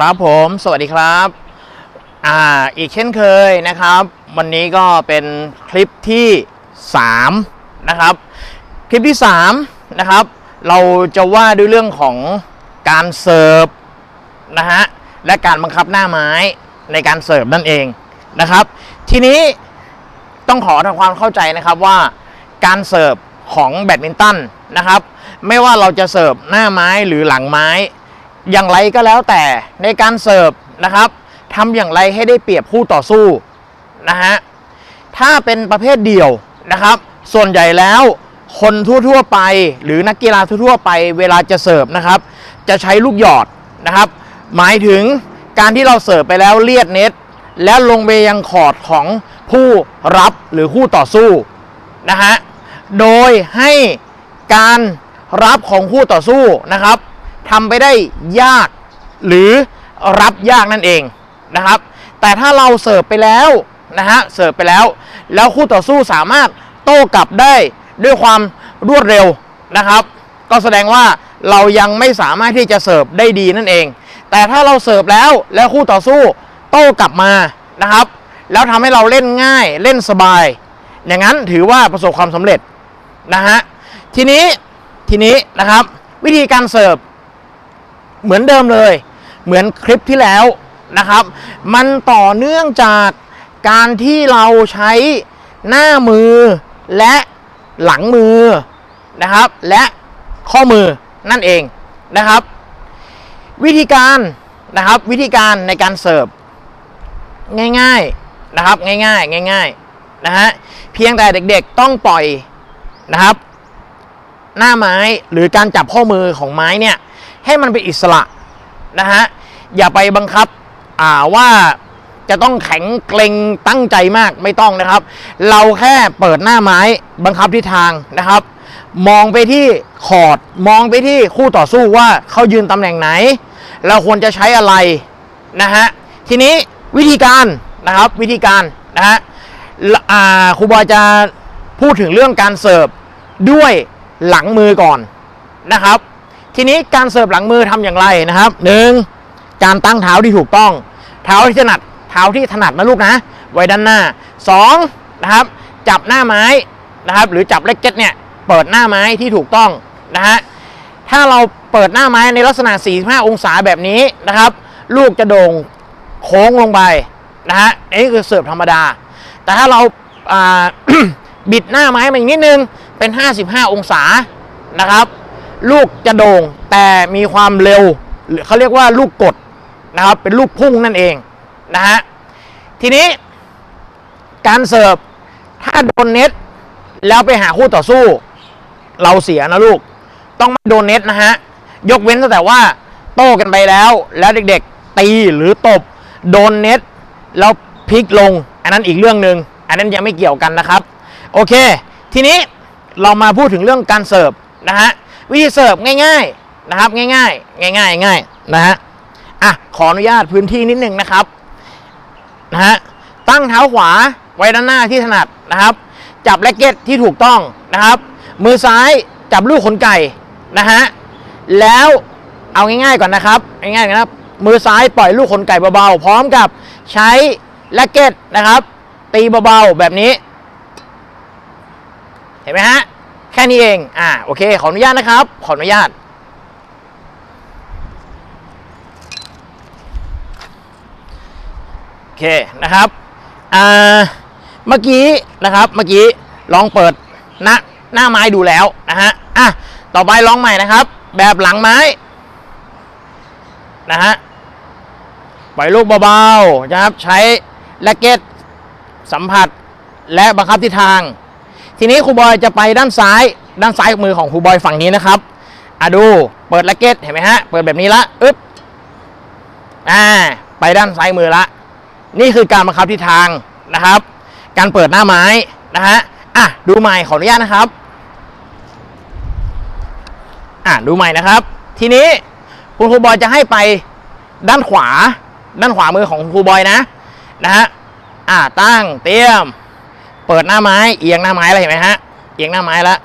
ครับผมสวัสดีครับอ่าอีกเช่นเคยนะครับ วันนี้ก็เป็นคลิปที่ 3 นะครับ คลิปที่ 3 นะครับ เราจะว่าด้วยเรื่องของการเสิร์ฟนะฮะและการบังคับหน้าไม้ในการเสิร์ฟนั่นเองนะครับ ทีนี้ต้องขอทำความเข้าใจนะครับว่าการเสิร์ฟของแบดมินตันนะครับ ไม่ว่าเราจะเสิร์ฟหน้าไม้หรือหลังไม้ อย่างไรก็แล้วแต่ในการเสิร์ฟนะครับทำอย่างไรให้ได้เปรียบคู่ต่อสู้นะฮะถ้าเป็นประเภทเดี่ยวนะครับ ส่วนใหญ่แล้วคนทั่วๆไป หรือนักกีฬาทั่วๆไปเวลาจะเสิร์ฟนะครับ จะใช้ลูกหยอดนะครับ หมายถึงการที่เราเสิร์ฟไปแล้วเลียดเน็ต แล้วลงไปยังขอดของผู้รับหรือคู่ต่อสู้นะฮะโดยให้การรับของคู่ต่อสู้นะครับ ทำไปได้ยากหรือรับยากนั่นเองนะครับ แต่ถ้าเราเสิร์ฟไปแล้วนะฮะเสิร์ฟไปแล้ว แล้วคู่ต่อสู้สามารถโต้กลับได้ด้วยความรวดเร็วนะครับ ก็แสดงว่าเรายังไม่สามารถที่จะเสิร์ฟได้ดีนั่นเอง แต่ถ้าเราเสิร์ฟแล้วแล้วคู่ต่อสู้โต้กลับมานะครับ แล้วทำให้เราเล่นง่ายเล่นสบาย อย่างนั้นถือว่าประสบความสำเร็จนะฮะทีนี้ทีนี้นะครับวิธีการเสิร์ฟ เหมือนเดิมเลย เหมือนคลิปที่แล้วนะครับ มันต่อเนื่องจากการที่เราใช้หน้ามือและหลังมือนะครับ และข้อมือนั่นเองนะครับ วิธีการนะครับวิธีการในการเสิร์ฟง่ายๆนะครับง่ายๆง่ายๆนะฮะเพียงแต่เด็กๆต้องปล่อยนะครับ หน้าไม้หรือการจับข้อมือของไม้เนี่ย ให้มันเป็นอิสระนะฮะอย่าไปบังคับว่าจะต้องแข็งเกรงตั้งใจมากไม่ต้องนะครับ เราแค่เปิดหน้าไม้บังคับทิศทางนะครับ มองไปที่ขอร์ดมองไปที่คู่ต่อสู้ว่าเขายืนตำแหน่งไหน เราควรจะใช้อะไรนะฮะทีนี้วิธีการนะครับวิธีการนะฮะะครูบอยจะพูดถึงเรื่องการเสิร์ฟด้วยหลังมือก่อนนะครับ ทีนี้การเสิร์ฟหลังมือทำอย่างไรนะครับหนึ่งการตั้งเท้าที่ถูกต้อง เท้าที่ถนัดเท้าที่ถนัดนะลูกนะ ไว้ด้านหน้าสองนะครับจับหน้าไม้นะครับ หรือจับเลกเก็ตเนี่ยเปิดหน้าไม้ที่ถูกต้องนะฮะถ้าเราเปิดหน้าไม้ในลักษณะ 45 องศาแบบนี้นะครับ ลูกจะโด่งโค้งลงไปนะฮะนนี้คือเสิร์ฟธรรมดา แต่ถ้าเราาบิดหน้าไม้มาอีกนิดนึงเป็น 55 องศานะครับ ลูกจะโด่งแต่มีความเร็วหรือเขาเรียกว่าลูกกดนะครับเป็นลูกพุ่งนั่นเองนะฮะทีนี้การเสิร์ฟถ้าโดนเน็ตแล้วไปหาคู่ต่อสู้ เราเสียนะลูก ต้องไม่โดนเน็ตนะฮะยกเว้นตั้งแต่ว่าโต้กันไปแล้ว แล้วเด็กๆตีหรือตบ โดนเน็ตแล้วพลิกลง อันนั้นอีกเรื่องหนึ่งอันนั้นยังไม่เกี่ยวกันนะครับ โอเค ทีนี้เรามาพูดถึงเรื่องการเสิร์ฟนะฮะ วิธีเสิร์ฟง่ายๆนะครับ ง่ายๆ ง่ายๆง่ายๆนะฮะอะขออนุญาตพื้นที่นิดนึงนะครับนะฮะตั้งเท้าขวาไว้ด้านหน้าที่ถนัดนะครับ จับแร็กเก็ตที่ถูกต้องนะครับ มือซ้ายจับลูกขนไก่นะฮะแล้วเอาง่ายๆก่อนนะครับง่ายๆนะครับ มือซ้ายปล่อยลูกขนไก่เบาๆพร้อมกับใช้แร็กเก็ตนะครับ ตีเบาๆแบบนี้ เห็นไหมฮะ ค่นี้เอง อ่า โอเค ขออนุญาตนะครับ ขออนุญาต โอเค นะครับ อ่า เมื่อกี้นะครับ เมื่อกี้ลองเปิดหน้าหน้าไม้ดูแล้วนะฮะ อะ ต่อไปลองใหม่นะครับ แบบหลังไม้ นะฮะ ปล่อยลูกเบาๆนะครับ ใช้แร็กเก็ตสัมผัสและบังคับทิศทาง ทีนี้ครูบอยจะไปด้านซ้าย ด้านซ้ายมือของครูบอยฝั่งนี้นะครับอะดูเปิดแร็กเก็ตเห็นไหมฮะเปิดแบบนี้ละอึ๊บอ่าไปด้านซ้ายมือละ นี่คือการบังคับทิศทางนะครับ การเปิดหน้าไม้นะฮะอะดูใหม่ขออนุญาตนะครับอะดูใหม่นะครับ ทีนี้คุณครูบอยจะให้ไปด้านขวา ด้านขวามือของครูบอยนะนะฮะอะตั้งเตรียม เปิดหน้าไม้เอียงหน้าไม้แล้วเห็นไหมฮะ เอียงหน้าไม้แล้ว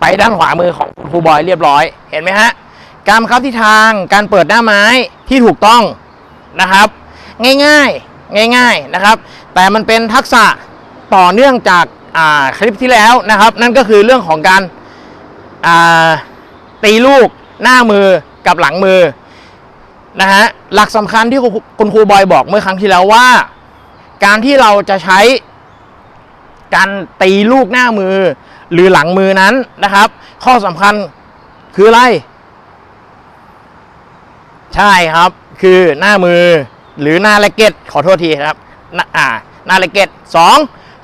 ไปด้านขวามือของครูบอยเรียบร้อย เห็นไหมฮะ การบังคับทิศทางการเปิดหน้าไม้ที่ถูกต้องนะครับ ง่ายๆง่าย ๆนะครับ แต่มันเป็นทักษะต่อเนื่องจากาคลิปที่แล้วนะครับ นั่นก็คือเรื่องของการาตีลูกหน้ามือกับหลังมือนะฮะหลักสำคัญที่คุณครูบอยบอกเมื่อครั้งที่แล้วว่า การที่เราจะใช้การตีลูกหน้ามือ หรือหลังมือนั้นนะครับ ข้อสำคัญคืออะไร ใช่ครับ คือหน้ามือหรือหน้าแรกเก็ตขอโทษทีครับหน้าอ่าหน้าแรกเก็ตสอง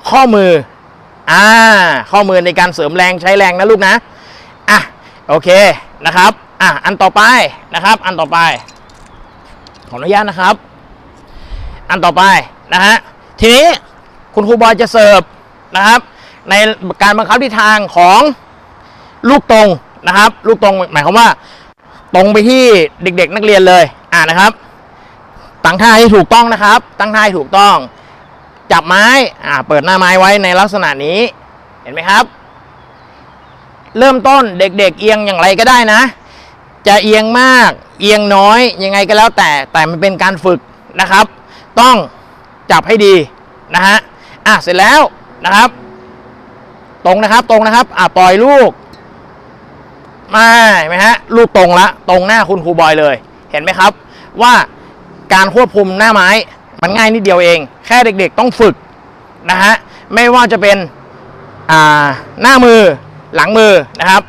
ข้อมืออ่าข้อมือในการเสริมแรงใช้แรงนะลูกนะอะโอเคนะครับอะอันต่อไปนะครับ อันต่อไป ขออนุญาตนะครับ อันต่อไป นะฮะทีนี้คุณครูบอยจะเสิร์ฟนะครับ ในการบังคับทิศทางของลูกตรงนะครับ ลูกตรงหมายความว่า ตรงไปที่เด็ก ๆ นักเรียนเลยอ่านะครับ ตั้งท่าให้ถูกต้องนะครับ ตั้งท่าให้ถูกต้อง จับไม้อ่าเปิดหน้าไม้ไว้ในลักษณะนี้ เห็นไหมครับ เริ่มต้นเด็ก ๆ เอียงอย่างไรก็ได้นะ จะเอียงมากเอียงน้อยยังไงก็แล้วแต่แต่มันเป็นการฝึกนะครับ ต้อง จับให้ดีนะฮะอะเสร็จแล้วนะครับ ตรงนะครับตรงนะครับอะปล่อยลูกมาเห็นไหมฮะลูกตรงละตรงหน้าคุณครูบอยเลย เห็นไหมครับ ว่าการควบคุมหน้าไม้ มันง่ายนิดเดียวเอง แค่เด็กๆต้องฝึกนะฮะไม่ว่าจะเป็นอ่าหน้ามือหลังมือนะครับ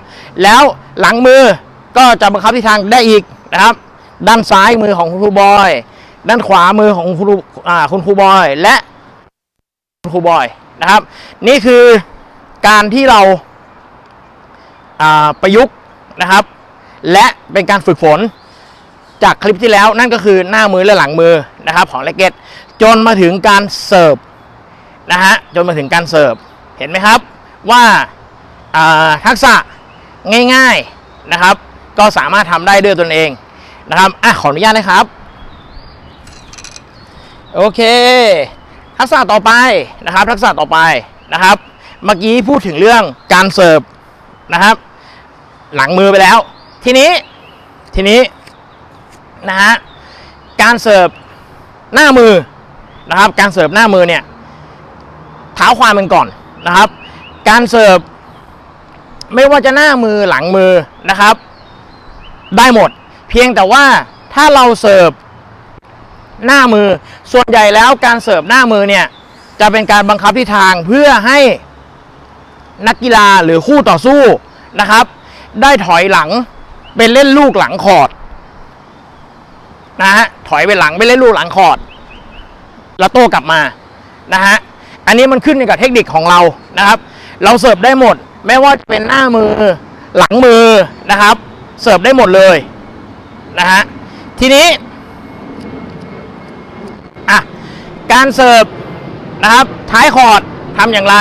แล้วหลังมือก็จะบังคับทิศทางได้อีกนะครับ ด้านซ้ายมือของคุณครูบอย ด้านขวามือของคุณครูคุณครูบอยและคุณครูบอยนะครับ นี่คือการที่เราประยุกต์นะครับ และเป็นการฝึกฝนจากคลิปที่แล้วนั่นก็คือหน้ามือและหลังมือนะครับ ของเลกเก็ตจนมาถึงการเสิร์ฟนะฮะจนมาถึงการเสิร์ฟเห็นไหมครับว่าอ่าทักษะง่ายๆนะครับ ก็สามารถทำได้ด้วยตนเองนะครับอะขออนุญาตนะครับ โอเค ทักษะต่อไปนะครับ ทักษะต่อไปนะครับ เมื่อกี้พูดถึงเรื่องการเสิร์ฟนะครับ หลังมือไปแล้ว ทีนี้ทีนี้นะฮะการเสิร์ฟหน้ามือนะครับ การเสิร์ฟหน้ามือเนี่ยเท้าความมันก่อนนะครับ การเสิร์ฟไม่ว่าจะหน้ามือหลังมือนะครับ ได้หมด เพียงแต่ว่าถ้าเราเสิร์ฟ หน้ามือ ส่วนใหญ่แล้วการเสิร์ฟหน้ามือเนี่ยจะเป็นการบังคับทิศทางเพื่อให้นักกีฬาหรือคู่ต่อสู้นะครับ ได้ถอยหลังเป็นเล่นลูกหลังคอร์ดนะฮะถอยไปหลังไปเล่นลูกหลังคอร์ดแล้วโต้กลับมานะฮะอันนี้มันขึ้นอยู่กับเทคนิคของเรานะครับ เราเสิร์ฟได้หมด ไม่ว่าจะเป็นหน้ามือหลังมือนะครับ เสิร์ฟได้หมดเลยนะฮะทีนี้อะ การเสิร์ฟนะครับท้ายคอร์ดทำอย่างไร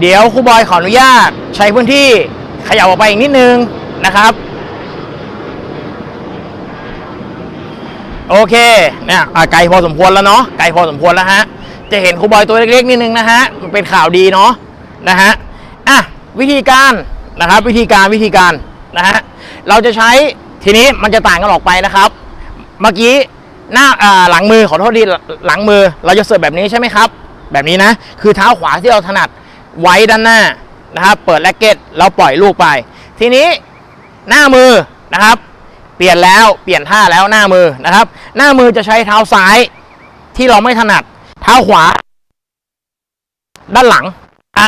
เดี๋ยวครูบอยขออนุญาตใช้พื้นที่ขยับออกไปอีกนิดนึงนะครับ โอเคเนี่ยไกลพอสมควรแล้วเนาะไกลพอสมควรแล้วฮะจะเห็นครูบอยตัวเล็กๆนิดนึงนะฮะมันเป็นข่าวดีเนาะนะฮะอะวิธีการนะครับวิธีการวิธีการนะฮะเราจะใช้ทีนี้มันจะต่างกันออกไปนะครับ เมื่อกี้ หน้าหลังมือขอโทษดีหลังมือ เราจะเสิร์ฟแบบนี้ใช่ไหมครับ แบบนี้นะ คือเท้าขวาที่เราถนัดไว้ด้านหน้านะครับเปิดแร็กเก็ตแล้วปล่อยลูกไป ทีนี้หน้ามือนะครับ เปลี่ยนแล้วเปลี่ยนท่าแล้วหน้ามือนะครับ หน้ามือจะใช้เท้าซ้ายที่เราไม่ถนัด เท้าขวา ด้านหลังอะ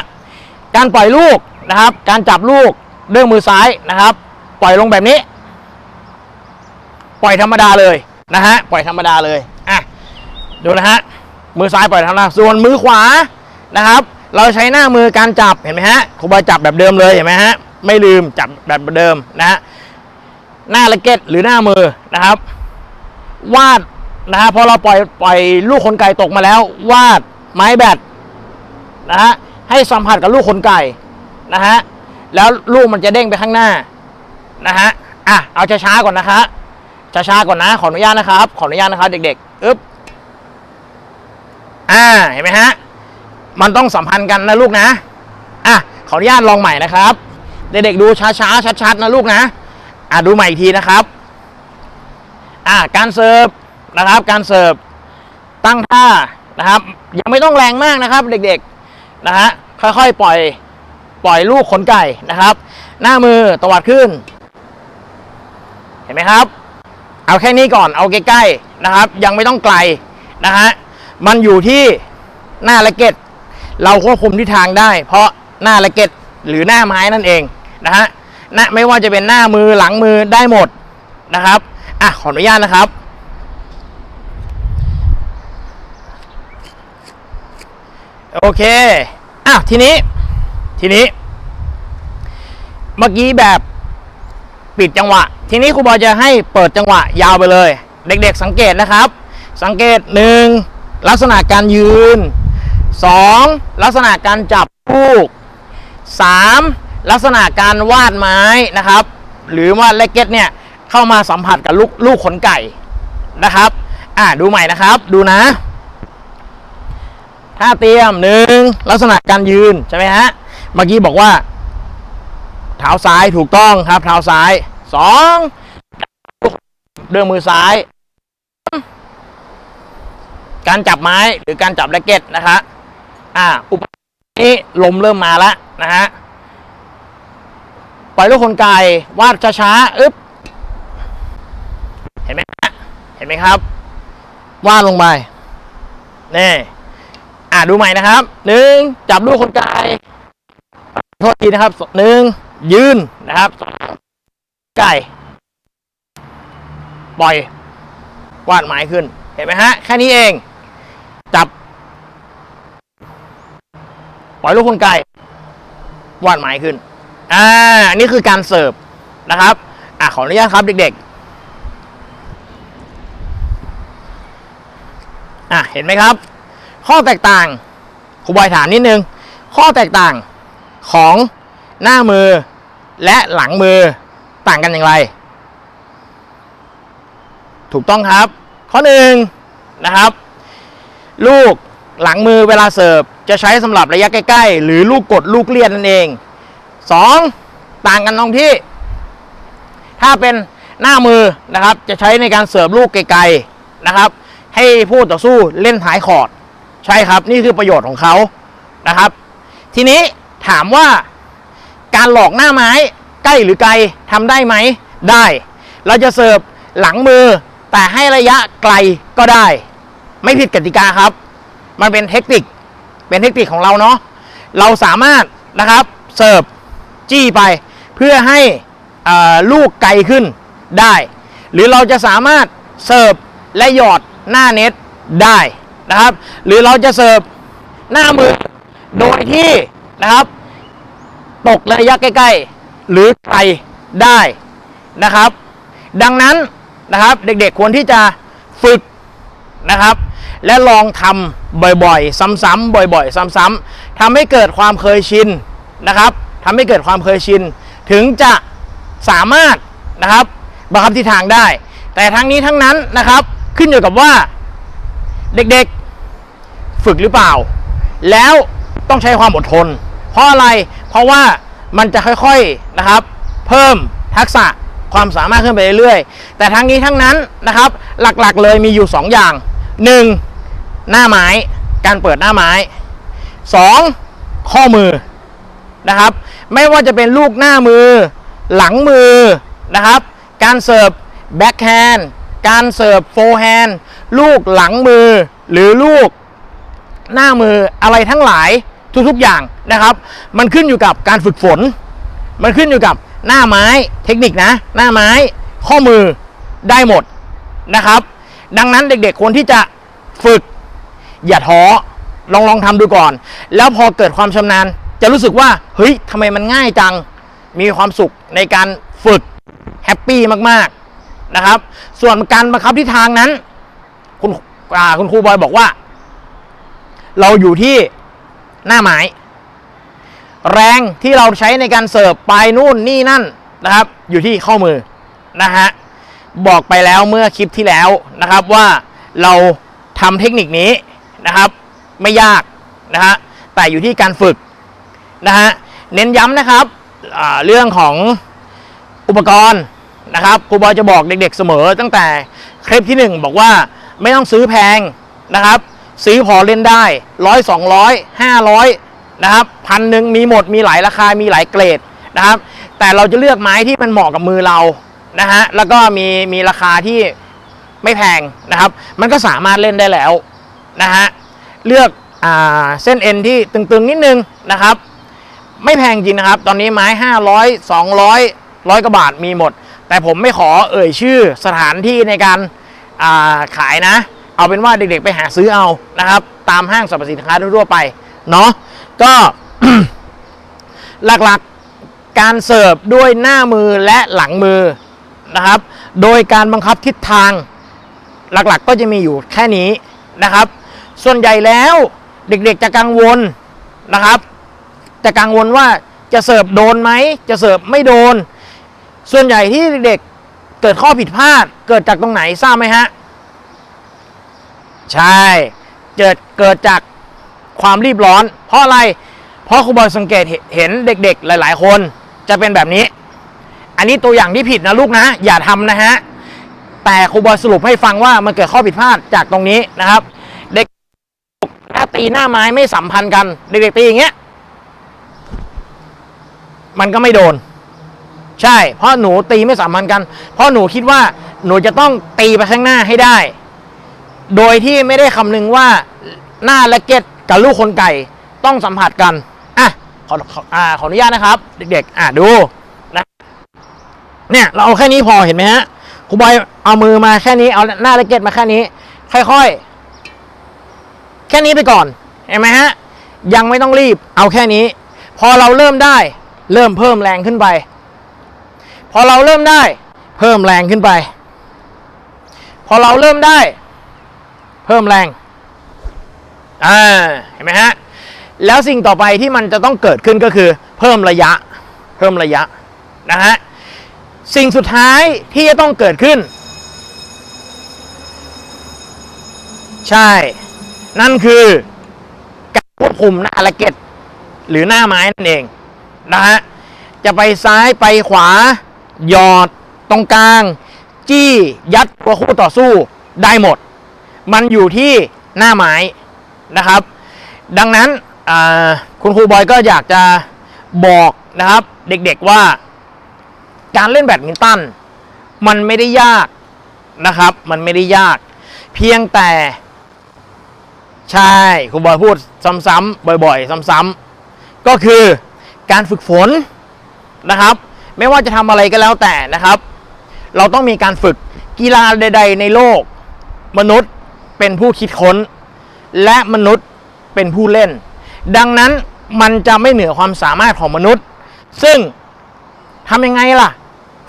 การปล่อยลูกนะครับ การจับลูกด้วยมือซ้ายนะครับ ปล่อยลงแบบนี้ ปล่อยธรรมดาเลย นะฮะปล่อยธรรมดาเลยอะดูนะฮะมือซ้ายปล่อยธรรมดาส่วนมือขวานะครับ เราใช้หน้ามือการจับเห็นไหมฮะครูบอยจับแบบเดิมเลยเห็นไหมฮะไม่ลืมจับแบบเดิมนะฮะหน้าแร็กเก็ตหรือหน้ามือนะครับ วาดนะฮะพอเราปล่อยปล่อยลูกขนไก่ตกมาแล้ว วาดไม้แบตนะฮะให้สัมผัสกับลูกขนไก่นะฮะแล้วลูกมันจะเด้งไปข้างหน้านะฮะอะเอาช้าๆก่อนนะคะ ช้าๆก่อนนะ ขออนุญาตนะครับ ขออนุญาตนะครับ เด็กๆอึ๊บอ่าเห็นไหมฮะมันต้องสัมพันธ์กันนะลูกนะอะขออนุญาตลองใหม่นะครับ เด็กๆดูช้าๆชัดๆนะลูกนะอะดูใหม่อีกทีนะครับอะการเสิร์ฟนะครับ การเสิร์ฟตั้งท่านะครับ ยังไม่ต้องแรงมากนะครับ เด็กๆนะฮะค่อยๆปล่อยปล่อยลูกขนไก่นะครับ หน้ามือตวัดขึ้น เห็นไหมครับ เอาแค่นี้ก่อนเอาใกล้ๆนะครับ ยังไม่ต้องไกลนะฮะมันอยู่ที่หน้าและเก็ตเราควบคุมทิศทางได้ เพราะหน้าและเก็ตหรือหน้าไม้นั่นเองนะฮะน้าไม่ว่าจะเป็นหน้ามือหลังมือได้หมดนะครับอะขออนุญาตนะครับ โอเคอะทีนี้ทีนี้ เมื่อกี้แบบปิดจังหวะ ทีนี้ครูบอยจะให้เปิดจังหวะยาวไปเลย เด็กๆสังเกตนะครับ สังเกต 1. ลักษณะการยืน 2. ลักษณะการจับลูก 3. ลักษณะการวาดไม้นะครับ หรือว่าเลกเก็ตเนี่ยเข้ามาสัมผัสกับลูกลูกขนไก่นะครับ อ่าดูใหม่นะครับดูนะท่าเตรียมหนึ่งลักษณะการยืนใช่ไหมฮะเมื่อกี้บอกว่า เท้าซ้ายถูกต้องครับเท้าซ้าย สองเดือมือซ้าย การจับไม้หรือการจับแร็กเก็ตนะคะอ่าอุปกรณ์นี้ลมเริ่มมาแล้วนะฮะปล่อยลูกคนไก่วาดช้าๆอึ๊บเห็นไหมเห็นไหมครับ วาดลงไปนี่อ่าดูใหม่นะครับหนึ่งจับลูกคนไก่โทษทีนะครับหนึ่งยืนนะครับ ไก่ปล่อยวาดหมายขึ้น เห็นไหมฮะ แค่นี้เอง จับ ปล่อยลูกคนไก่วาดหมายขึ้น อ่า นี่คือการเสิร์ฟนะครับ อะ ขออนุญาตครับเด็ก ๆ อะ เห็นไหมครับ ข้อแตกต่างครูบอยถามนิดนึง ข้อแตกต่างของหน้ามือและหลังมือ ต่างกันอย่างไร ถูกต้องครับ ข้อหนึ่งนะครับ ลูกหลังมือเวลาเสิร์ฟจะใช้สำหรับระยะใกล้ๆ หรือลูกกดลูกเลียนนั่นเอง 2. ต่างกันตรงที่ ถ้าเป็นหน้ามือนะครับ จะใช้ในการเสิร์ฟลูกไกลๆนะครับ ให้ผู้ต่อสู้เล่นท้ายคอร์ดใช่ครับ นี่คือประโยชน์ของเขานะครับ ทีนี้ถามว่าการหลอกหน้าไม้ ใกล้หรือไกลทำได้ไหมได้ เราจะเสิร์ฟหลังมือ แต่ให้ระยะไกลก็ได้ ไม่ผิดกติกาครับ มันเป็นเทคนิคเป็นเทคนิคของเราเนาะเราสามารถนะครับเสิร์ฟจี้ไป เพื่อให้ลูกไกลขึ้นได้ หรือเราจะสามารถเสิร์ฟและหยอดหน้าเน็ตได้นะครับ หรือเราจะเสิร์ฟหน้ามือโดยที่นะครับ ตกระยะใกล้ ๆ หรือไกลได้นะครับ ดังนั้นนะครับเด็กๆควรที่จะฝึกนะครับ และลองทำบ่อยๆ ซ้ำๆบ่อยๆ ซ้ำๆทำให้เกิดความเคยชินนะครับทำให้เกิดความเคยชิน ถึงจะสามารถนะครับบังคับทิศทางได้ แต่ทั้งนี้ทั้งนั้นนะครับขึ้นอยู่กับว่าเด็กๆฝึกหรือเปล่า แล้วต้องใช้ความอดทน เพราะอะไรเพราะว่า มันจะค่อยๆนะครับ เพิ่มทักษะความสามารถขึ้นไปเรื่อยๆ แต่ทั้งนี้ทั้งนั้นนะครับ หลักๆเลยมีอยู่ 2 อย่าง 1. หน้าไม้การเปิดหน้าไม้ 2. ข้อมือนะครับ ไม่ว่าจะเป็นลูกหน้ามือ หลังมือนะครับ การเสิร์ฟแบ็คแฮนด์การเสิร์ฟโฟร์แฮนด์ลูกหลังมือหรือลูกหน้ามืออะไรทั้งหลาย ทุกๆอย่างนะครับ มันขึ้นอยู่กับการฝึกฝน มันขึ้นอยู่กับหน้าไม้เทคนิคนะ หน้าไม้ข้อมือได้หมดนะครับ ดังนั้นเด็กๆควรที่จะฝึกอย่าท้อลองลองทำดูก่อน แล้วพอเกิดความชำนาญ จะรู้สึกว่าเฮ้ยทำไมมันง่ายจังมีความสุขในการฝึกแฮปปี้มากๆนะครับ ส่วนการบังคับทิศทางนั้น คุณคุณครูบอยบอกว่า เราอยู่ที่ หน้าไม้แรงที่เราใช้ในการเสิร์ฟไปนู่นนี่นั่นนะครับ อยู่ที่ข้อมือนะฮะบอกไปแล้วเมื่อคลิปที่แล้วนะครับว่าเราทำเทคนิคนี้นะครับ ไม่ยากนะฮะแต่อยู่ที่การฝึกนะฮะเน้นย้ำนะครับเรื่องของอุปกรณ์นะครับครูบอยจะบอกเด็กๆเสมอตั้งแต่คลิปที่หนึ่งบอกว่าไม่ต้องซื้อแพงนะครับ ซื้อพอเล่นได้ร้อยสองร้อยห้าร้อยนะครับพันหนึ่งมีหมดมีหลายราคา มีหลายเกรดนะครับ แต่เราจะเลือกไม้ที่มันเหมาะกับมือเรานะฮะแล้วก็มีมีราคาที่ไม่แพงนะครับ มันก็สามารถเล่นได้แล้วนะฮะเลือกอ่าเส้นเอ็นที่ตึงๆนิดนึงนะครับ ไม่แพงจริงนะครับ ตอนนี้ไม้ 500 200ร้อยกว่าบาทมีหมด แต่ผมไม่ขอเอ่ยชื่อสถานที่ในการอ่าขายนะ เอาเป็นว่าเด็กๆไปหาซื้อเอานะครับ ตามห้างสรรพสินค้าทั่วๆไปเนาะก็หลักๆการเสิร์ฟด้วยหน้ามือและหลังมือนะครับ โดยการบังคับทิศทางหลักๆก็จะมีอยู่แค่นี้นะครับ ส่วนใหญ่แล้วเด็กๆจะกังวลนะครับ จะกังวลว่าจะเสิร์ฟโดนไหม จะเสิร์ฟไม่โดน ส่วนใหญ่ที่เด็กๆเกิดข้อผิดพลาดเกิดจากตรงไหนทราบไหมฮะ ใช่ เกิดเกิดจากความรีบร้อน เพราะอะไร เพราะครูบอยสังเกตเห็นเห็นเด็กๆ หลาย ๆ คนจะเป็นแบบนี้ อันนี้ตัวอย่างที่ผิดนะลูกนะ อย่าทำนะฮะ แต่ครูบอยสรุปให้ฟังว่ามันเกิดข้อผิดพลาดจากตรงนี้นะครับ เด็กถ้าตีหน้าไม้ไม่สัมพันธ์กัน เด็กๆตีอย่างเงี้ย มันก็ไม่โดน ใช่ เพราะหนูตีไม่สัมพันธ์กัน เพราะหนูคิดว่าหนูจะต้องตีไปข้างหน้าให้ได้ โดยที่ไม่ได้คำนึงว่าหน้าและเก็ตกับลูกคนไก่ต้องสัมผัสกันอะขอขออ่าขออนุญาตนะครับ เด็กๆ อะดูนะเนี่ยเราเอาแค่นี้พอเห็นไหมฮะครูบอยเอามือมาแค่นี้เอาหน้าและเก็ตมาแค่นี้ ค่อยๆ แค่นี้ไปก่อนเห็นไหมฮะยังไม่ต้องรีบเอาแค่นี้ พอเราเริ่มได้ เริ่มเพิ่มแรงขึ้นไป พอเราเริ่มได้ เพิ่มแรงขึ้นไป พอเราเริ่มได้ เพิ่มแรงอ่าเห็นไหมฮะ แล้วสิ่งต่อไปที่มันจะต้องเกิดขึ้นก็คือ เพิ่มระยะ เพิ่มระยะนะฮะ สิ่งสุดท้ายที่จะต้องเกิดขึ้น ใช่ นั่นคือการควบคุมหน้าละเก็ตหรือหน้าไม้นั่นเองนะฮะ จะไปซ้ายไปขวา หยอดตรงกลาง จี้ยัดตัวคู่ต่อสู้ได้หมด มันอยู่ที่หน้าไม้นะครับ ดังนั้นคุณครูบอยก็อยากจะบอกนะครับ เด็กๆว่า การเล่นแบดมินตันมันไม่ได้ยากนะครับ มันไม่ได้ยาก เพียงแต่ใช่ครูบอยพูดซ้ำๆบ่อยๆ ซ้ำๆก็คือการฝึกฝนนะครับ ไม่ว่าจะทำอะไรก็แล้วแต่นะครับ เราต้องมีการฝึกกีฬาใด ๆ ในโลก มนุษย์ เป็นผู้คิดค้น และมนุษย์เป็นผู้เล่น ดังนั้นมันจะไม่เหนือความสามารถของมนุษย์ ซึ่งทำยังไงล่ะ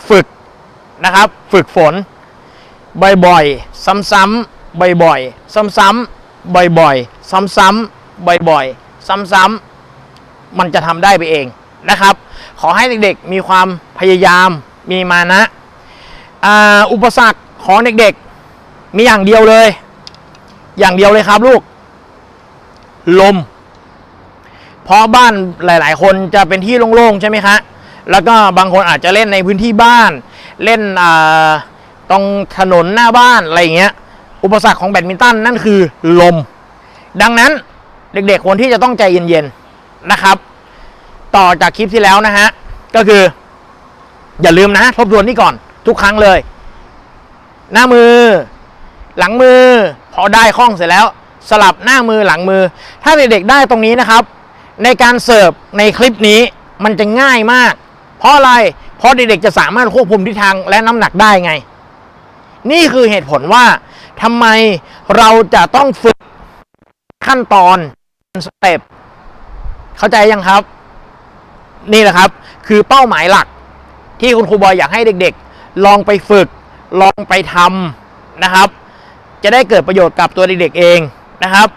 ฝึกนะครับ ฝึกฝน บ่อยๆ ซ้ำๆบ่อยๆ ซ้ำๆบ่อยๆ ซ้ำๆบ่อยๆ ซ้ำๆมันจะทำได้ไปเองนะครับ ขอให้เด็กๆ มีความพยายาม มีมานะอ,อุปสรรคของเด็กๆ มีอย่างเดียวเลย อย่างเดียวเลยครับลูก ลม เพราะบ้านหลาย ๆ คนจะเป็นที่โล่งๆ ใช่ไหมคะ แล้วก็บางคนอาจจะเล่นในพื้นที่บ้าน เล่นตรงถนนหน้าบ้านอะไรอย่างเงี้ย อุปสรรคของแบดมินตันนั่นคือลม ดังนั้นเด็ก ๆ ควรที่จะต้องใจเย็น ๆ นะครับ ต่อจากคลิปที่แล้วนะฮะ ก็คือ อย่าลืมนะ ทบทวนนี่ก่อน ทุกครั้งเลย หน้ามือ หลังมือ พอได้คล่องเสร็จแล้วสลับหน้ามือหลังมือ ถ้าเด็กๆได้ตรงนี้นะครับ ในการเสิร์ฟในคลิปนี้มันจะง่ายมาก เพราะอะไร เพราะเด็กๆจะสามารถควบคุมทิศทางและน้ำหนักได้ไง นี่คือเหตุผลว่าทำไมเราจะต้องฝึกขั้นตอนสเต็ปเข้าใจยังครับ นี่แหละครับ คือเป้าหมายหลัก ที่คุณครูบอยอยากให้เด็กๆ ลองไปฝึก ลองไปทำนะครับ จะได้เกิดประโยชน์กับตัวเด็กๆเองนะครับ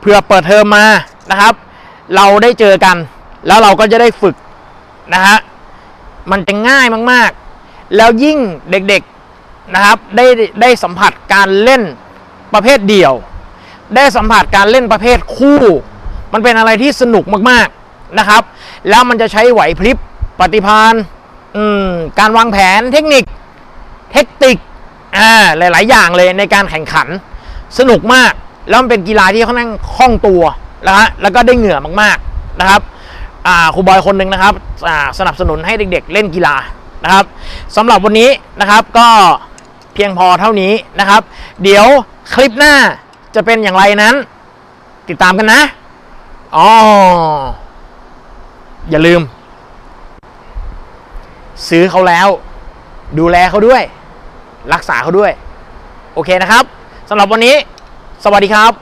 เพื่อเปิดเทอมมานะครับ เราได้เจอกัน แล้วเราก็จะได้ฝึกนะฮะมันจะง่ายมากๆ แล้วยิ่งเด็กๆนะครับได้ได้สัมผัสการเล่นประเภทเดี่ยว ได้สัมผัสการเล่นประเภทคู่ มันเป็นอะไรที่สนุกมากๆนะครับ แล้วมันจะใช้ไหวพริบปฏิภาณอืมการวางแผนเทคนิค เทคนิค อ่าหลาย ๆ อย่างเลยในการแข่งขัน สนุกมาก แล้วมันเป็นกีฬาที่ค่อนข้งคล่องตัวนะฮะแล้วก็ได้เหงื่อมากๆนะครับครูบอยคนหนึ่งนะครับสนับสนุนให้เด็ก ๆ เล่นกีฬานะครับสำหรับวันนี้นะครับก็เพียงพอเท่านี้นะครับ เดี๋ยวคลิปหน้าจะเป็นอย่างไรนั้น ติดตามกันนะอ๋ออย่าลืม ซื้อเขาแล้ว ดูแลเขาด้วย รักษาเขาด้วย โอเคนะครับสำหรับวันนี้ สวัสดีครับ